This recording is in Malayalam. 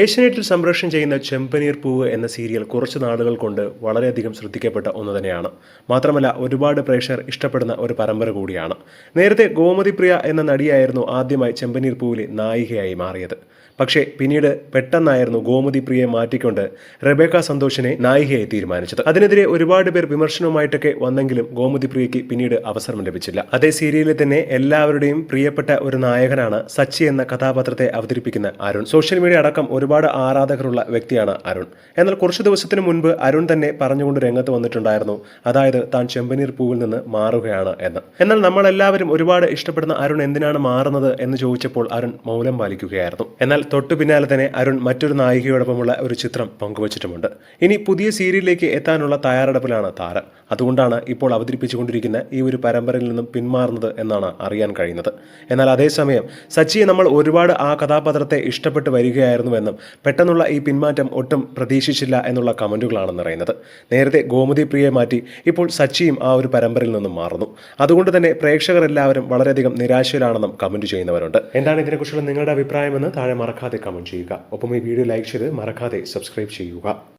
ഏഷ്യനെറ്റിൽ സംപ്രേഷണം ചെയ്യുന്ന ചെമ്പനീർ പൂവ് എന്ന സീരിയൽ കുറച്ച് നാളുകൾ കൊണ്ട് വളരെയധികം ശ്രദ്ധിക്കപ്പെട്ട ഒന്ന് തന്നെയാണ് മാത്രമല്ല ഒരുപാട് പ്രേക്ഷകർ ഇഷ്ടപ്പെടുന്ന ഒരു പരമ്പര കൂടിയാണ്. നേരത്തെ ഗോമതിപ്രിയ എന്ന നടിയായിരുന്നു ആദ്യമായി ചെമ്പനീർ പൂവിലെ നായികയായി മാറിയത്. പക്ഷേ പിന്നീട് പെട്ടെന്നായിരുന്നു ഗോമതി പ്രിയയെ മാറ്റിക്കൊണ്ട് റെബേക്ക സന്തോഷിനെ നായികയായി തീരുമാനിച്ചത്. അതിനെതിരെ ഒരുപാട് പേർ വിമർശനവുമായിട്ടൊക്കെ വന്നെങ്കിലും ഗോമതിപ്രിയയ്ക്ക് പിന്നീട് അവസരം ലഭിച്ചില്ല. അതേ സീരിയലിൽ തന്നെ എല്ലാവരുടെയും പ്രിയപ്പെട്ട ഒരു നായകനാണ് സച്ചി എന്ന കഥാപാത്രത്തെ അവതരിപ്പിക്കുന്ന അരുൺ. സോഷ്യൽ മീഡിയ അടക്കം ഒരുപാട് ആരാധകരുള്ള വ്യക്തിയാണ് അരുൺ. എന്നാൽ കുറച്ച് ദിവസത്തിന് മുൻപ് അരുൺ തന്നെ പറഞ്ഞുകൊണ്ട് രംഗത്ത് വന്നിട്ടുണ്ടായിരുന്നു. അതായത് താൻ ചെമ്പനീർ പൂവിൽ നിന്ന് മാറുകയാണ് എന്ന്. എന്നാൽ നമ്മളെല്ലാവരും ഒരുപാട് ഇഷ്ടപ്പെടുന്ന അരുൺ എന്തിനാണ് മാറുന്നത് എന്ന് ചോദിച്ചപ്പോൾ അരുൺ മൗനം പാലിക്കുകയായിരുന്നു. എന്നാൽ തൊട്ടു പിന്നാലെ തന്നെ അരുൺ മറ്റൊരു നായികയോടൊപ്പമുള്ള ഒരു ചിത്രം പങ്കുവച്ചിട്ടുമുണ്ട്. ഇനി പുതിയ സീരിയലിലേക്ക് എത്താനുള്ള തയ്യാറെടുപ്പിലാണ് താരം അതുകൊണ്ടാണ് ഇപ്പോൾ അവതരിപ്പിച്ചുകൊണ്ടിരിക്കുന്ന ഈ ഒരു പരമ്പരയിൽ നിന്നും പിന്മാറുന്നത് എന്നാണ് അറിയാൻ കഴിയുന്നത്. എന്നാൽ അതേസമയം സച്ചിയെ നമ്മൾ ഒരുപാട് ആ കഥാപാത്രത്തെ ഇഷ്ടപ്പെട്ട് വരികയായിരുന്നുവെന്നും പെട്ടെന്നുള്ള ഈ പിന്മാറ്റം ഒട്ടും പ്രതീക്ഷിച്ചില്ല എന്നുള്ള കമന്റുകളാണ് നിറയുന്നത്. നേരത്തെ ഗോമതി പ്രിയെ മാറ്റി ഇപ്പോൾ സച്ചിയും ആ ഒരു പരമ്പരയിൽ നിന്നും മാറുന്നു. അതുകൊണ്ട് തന്നെ പ്രേക്ഷകർ എല്ലാവരും വളരെയധികം നിരാശയിലാണെന്നും കമന്റ് ചെയ്യുന്നവരുണ്ട്. എന്താണ് ഇതിനെക്കുറിച്ചുള്ള നിങ്ങളുടെ അഭിപ്രായമെന്ന് താഴെ മറക്കാതെ കമന്റ് ചെയ്യുക. ഒപ്പം ഈ വീഡിയോ ലൈക്ക് ചെയ്ത് മറക്കാതെ സബ്സ്ക്രൈബ് ചെയ്യുക.